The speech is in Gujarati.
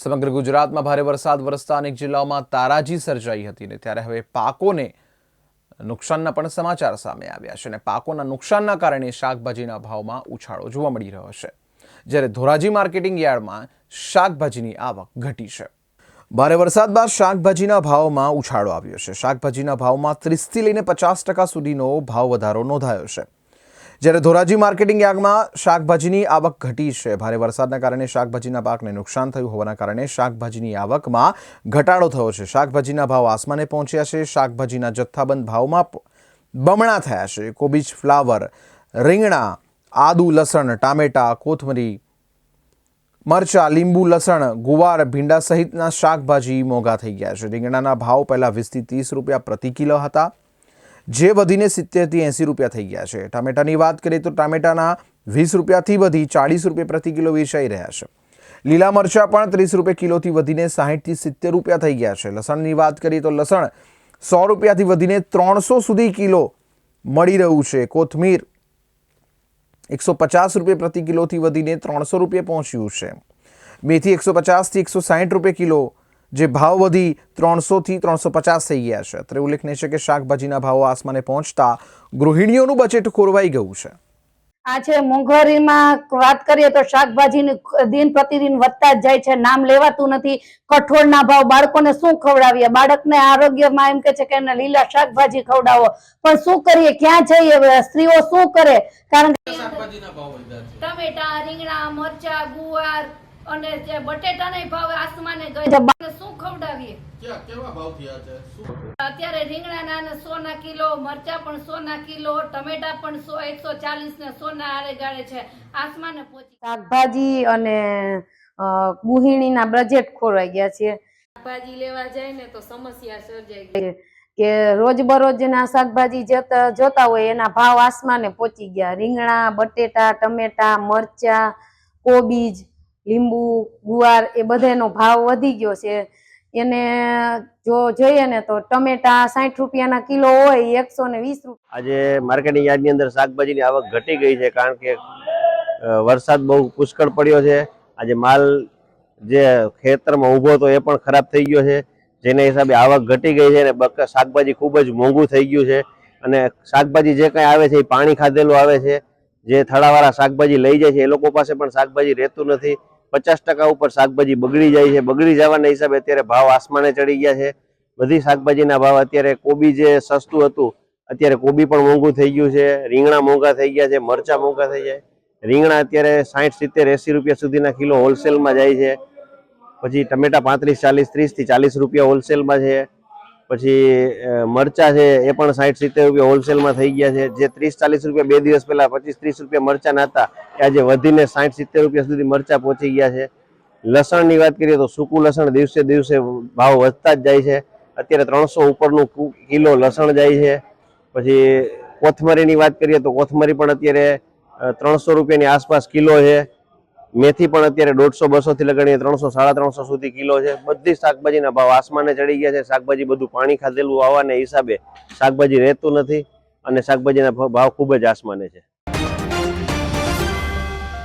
સમગ્ર ગુજરાતમાં ભારે વરસાદ, વરસતા અનેક જિલ્લાઓમાં તારાજી સર્જાઈ હતી ને ત્યારે હવે પાકોને નુકસાનના પણ સમાચાર સામે આવ્યા છે અને પાકોના નુકસાનના કારણે શાકભાજીના ભાવમાં ઉછાળો જોવા મળી રહ્યો છે. જ્યારે ધોરાજી માર્કેટિંગ યાર્ડમાં શાકભાજીની આવક ઘટી છે. ભારે વરસાદ બાદ શાકભાજીના ભાવમાં ઉછાળો આવ્યો છે. શાકભાજીના ભાવમાં ત્રીસથી લઈને પચાસ ટકા સુધીનો ભાવ વધારો નોંધાયો છે. જ્યારે ધોરાજી માર્કેટિંગ યાર્ડમાં શાકભાજીની આવક ઘટી છે. ભારે વરસાદના કારણે શાકભાજીના પાકને નુકસાન થયું હોવાના કારણે શાકભાજીની આવકમાં ઘટાડો થયો છે. શાકભાજીના ભાવ આસમાને પહોંચ્યા છે. શાકભાજીના જથ્થાબંધ ભાવમાં બમણા થયા છે. કોબીજ, ફ્લાવર, રીંગણા, આદુ લસણ, ટામેટા, કોથમરી, મરચા, લીંબુ, લસણ, ગુવાર, ભીંડા સહિતના શાકભાજી મોંઘા થઈ ગયા છે. રીંગણાના ભાવ પહેલાં વીસથી ત્રીસ રૂપિયા પ્રતિ કિલો હતા. જે વધીને સિત્તેરથી એંસી રૂપિયા થઈ ગયા છે. ટામેટાની વાત કરીએ તો ટામેટાના વીસ રૂપિયાથી વધી ચાળીસ રૂપિયા પ્રતિ કિલો વેચાઈ રહ્યા છે. લીલા મરચાં પણ ત્રીસ રૂપિયા કિલોથી વધીને સાહીઠથી સિત્તેર રૂપિયા થઈ ગયા છે. લસણની વાત કરીએ તો લસણ સો રૂપિયાથી વધીને ત્રણસો સુધી કિલો મળી રહ્યું છે. કોથમીર એકસો પચાસ રૂપિયા પ્રતિ કિલોથી વધીને ત્રણસો રૂપિયા પહોંચ્યું છે. મેથી એકસો પચાસથી એકસો સાહીઠ રૂપિયા કિલો જે ભાવ વધી ત્રણસોથી ત્રણસો પચાસ થઈ ગયા છે. અત્રે ઉલ્લેખનીય છે કે શાકભાજીના ભાવો આસમાને પહોંચતા ગૃહિણીઓનું બજેટ ખોરવાઈ ગયું છે. આ છે મોંઘવારીમાં વાત કરીએ તો શાકભાજીની દિન પ્રતિદિન વધતા જ જાય છે. નામ લેવાતું નથી. કઠોળના ભાવ બાળકોને શું ખવડાવીએ? બાળકને આરોગ્યમાં એમ કે છે કે એને લીલા શાકભાજી ખવડાવો. પણ શું કરીએ? ક્યાં જઈએ? હવે? સ્ત્રીઓ શું કરે? કારણ કે શાકભાજીના ભાવ વધ્યા છે. ટમેટા રીંગણા મરચા ગુવાર અને જે બટેટાના ભાવ આસમાને ગયા શું ખવડાવીએ? અત્યારે રીંગણાના ને સો ના કિલો મરચા પણ સો ના કિલો ટમેટા પણ સો એકસો ચાલીસ ને સો ના આરે ગાળે છે. આસમાને પહોંચી શાકભાજી અને ગૃહિણીના બજેટ ખોરવાઈ ગયા છે. શાકભાજી લેવા જાય ને તો સમસ્યા સર્જાઈ ગઈ. કે રોજબરોજના શાકભાજી જતા જોતા હોય એના ભાવ આસમાને પહોંચી ગયા. રીંગણા બટેટા ટમેટા મરચા કોબીજ લીંબુ, ગુવાર એ બધાનો ભાવ વધી ગયો છે. એને જો જોઈએ ને તો ટમેટા સાઠ રૂપિયાના કિલો હોય, એકસો ને વીસ રૂપિયા આજે માર્કેટિંગ યાર્ડની અંદર શાકભાજીની આવક ઘટી ગઈ છે કારણ કે વરસાદ બહુ પુષ્કળ પડ્યો છે. આજે માલ જે ખેતરમાં ઊભો હતો એ પણ ખરાબ થઈ ગયો છે. જેના હિસાબે આવક ઘટી ગઈ છે અને શાકભાજી ખૂબ જ મોંઘું થઈ ગયું છે. અને શાકભાજી જે કંઈ આવે છે એ પાણી ખાધેલું આવે છે. જે થળાવાળા શાકભાજી લઈ જાય છે, એ લોકો પાસે પણ શાકભાજી રહેતું નથી. પચાસ ટકા ઉપર શાકભાજી બગડી જાય છે. બગડી જવાના હિસાબે અત્યારે ભાવ આસમાને ચડી ગયા છે. બધી શાકભાજીના ભાવ અત્યારે કોબી જે સસ્તું હતું, અત્યારે કોબી પણ મોંઘું થઈ ગયું છે. રીંગણા મોંઘા થઈ ગયા છે, મરચા મોંઘા થઈ જાય. રીંગણા અત્યારે સાઠ સિત્તેર, એસી રૂપિયા સુધીના કિલો હોલસેલમાં જાય છે. પછી ટમેટા પાંત્રીસ, ચાલીસ, ત્રીસથી ચાલીસ રૂપિયા હોલસેલમાં છે. પછી મરચા છે, એ પણ સાઠ સિત્તેર રૂપિયા હોલસેલમાં થઈ ગયા છે. જે ત્રીસ ચાલીસ રૂપિયા બે દિવસ પહેલા પચીસ ત્રીસ રૂપિયા મરચા હતા એ આજે વધીને સાઠ સિત્તેર રૂપિયા સુધી મરચા પહોંચી ગયા છે. લસણની વાત કરીએ તો સૂકું લસણ દિવસે દિવસે ભાવ વધતા જ જાય છે. અત્યારે ત્રણસો ઉપરનું કિલો લસણ જાય છે. પછી, કોથમરીની વાત કરીએ તો કોથમરી પણ અત્યારે ત્રણસો રૂપિયાની આસપાસ કિલો છે. મેથી પણ અત્યારે દોઢસો બસો થી લગાડીએ, ત્રણસો, સાડા ત્રણસો સુધી કિલો છે. બધી શાકભાજીના ભાવ આસમાને ચડી ગયા છે. શાકભાજી બધું પાણી ખાધેલું આવવાને હિસાબે શાકભાજી રહેતું નથી અને શાકભાજીના ભાવ ખૂબ જ આસમાને છે.